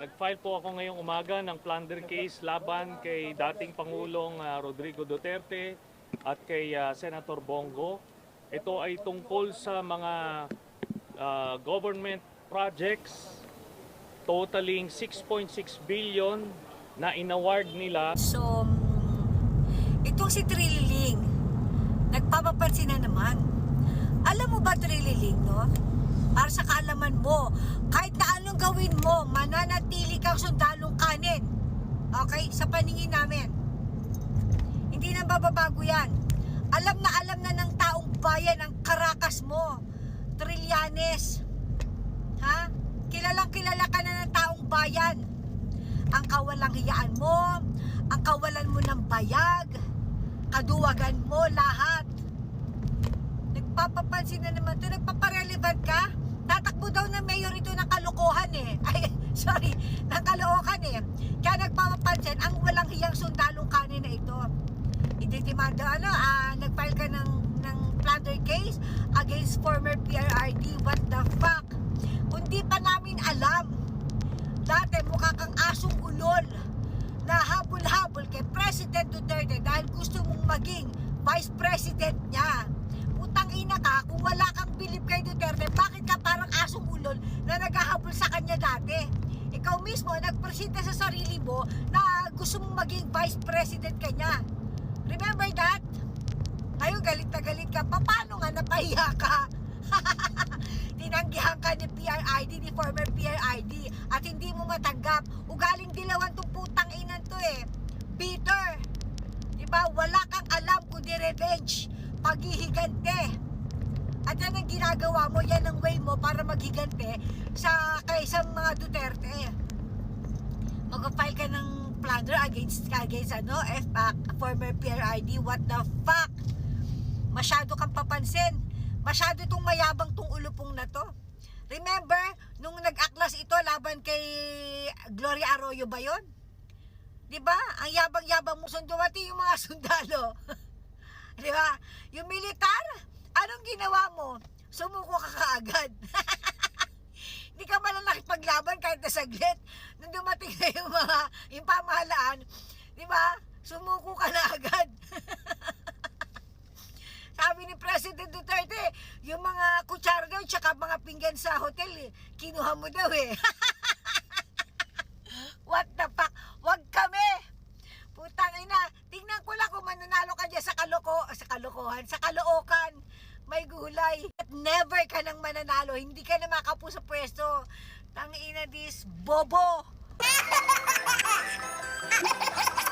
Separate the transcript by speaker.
Speaker 1: Nag-file po ako ngayong umaga ng plunder case laban kay dating Pangulong ah, Rodrigo Duterte at kay ah, Senator Bongo. Ito ay tungkol sa mga ah, government projects totaling 6.6 billion na inaward nila
Speaker 2: So, mm, itong si Trililing, nagpapapansin na naman. Alam mo ba Trililing, no? Para sa kaalaman mo, kahit na anong gawin mo, mananatili kang sundalong kanin. Okay? Sa paningin namin. Hindi na bababago yan. Alam na alam na ng taong bayan ang karakas mo. Trillanes. Ha? Kilalang kilala ka na ng taong bayan ang kawalang hiyaan mo, ang kawalan mo ng bayag, kaduwagan mo, lahat. Nagpapapansin na naman to, nagpaparelevant ka? Tatakbo daw na mayor ito ng kalokohan eh. Ay, sorry, ng kalookan eh. Kaya nagpapapansin, ang walang hiyang sundalong kanin na ito. Ididimanda, ano, ah, nag-file ka ng, ng plunder case against former PRRD. What the fuck? Kundi pa namin alam Dati mukha kang asong ulol na habol-habol kay President Duterte dahil gusto mong maging Vice President niya. Putang ina ka, kung wala kang bilib kay Duterte, bakit ka parang asong ulol na naghahabol sa kanya dati? Ikaw mismo, nagpresenta sa sarili mo na gusto mong maging Vice President ka niya. Remember that? Ngayon galit na galit ka, pa, paano nga napahiya ka? Tinanggihan ka ni PRID, ni former PRID, at hindi mo matanggap. Ugaling dilawan tong putang inan to eh. Peter, di ba? Wala kang alam kundi revenge, paghihigante. At yan ang ginagawa mo, yan ang way mo para maghigante sa kaisang mga Duterte. Mag-file ka ng plunder against, against ano, F, uh, former PRID, what the fuck? Masyado kang papansin. Masyado tong mayabang tong ulupong na to. Remember, nung nag-aklas ito laban kay Gloria Arroyo ba? 'Di ba? Ang yabang-yabang mo dumating yung mga sundalo. ba? Yung militar, anong ginawa mo? Sumuko ka kaagad. Hindi ka man lang nakipaglaban kahit na saglit. Nung dumating na yung mga, yung pamahalaan, di ba? Sumuko ka na agad. Sabi ni President Duterte, yung mga kutsara daw, tsaka mga pinggan sa hotel, eh, kinuha mo daw eh. What the fuck? Wag kami! Putang ina, tingnan ko lang kung mananalo ka dyan sa kaloko, sa kalokohan, sa kalookan. May gulay. At never ka nang mananalo. Hindi ka na makapu sa pwesto. Tangina this bobo!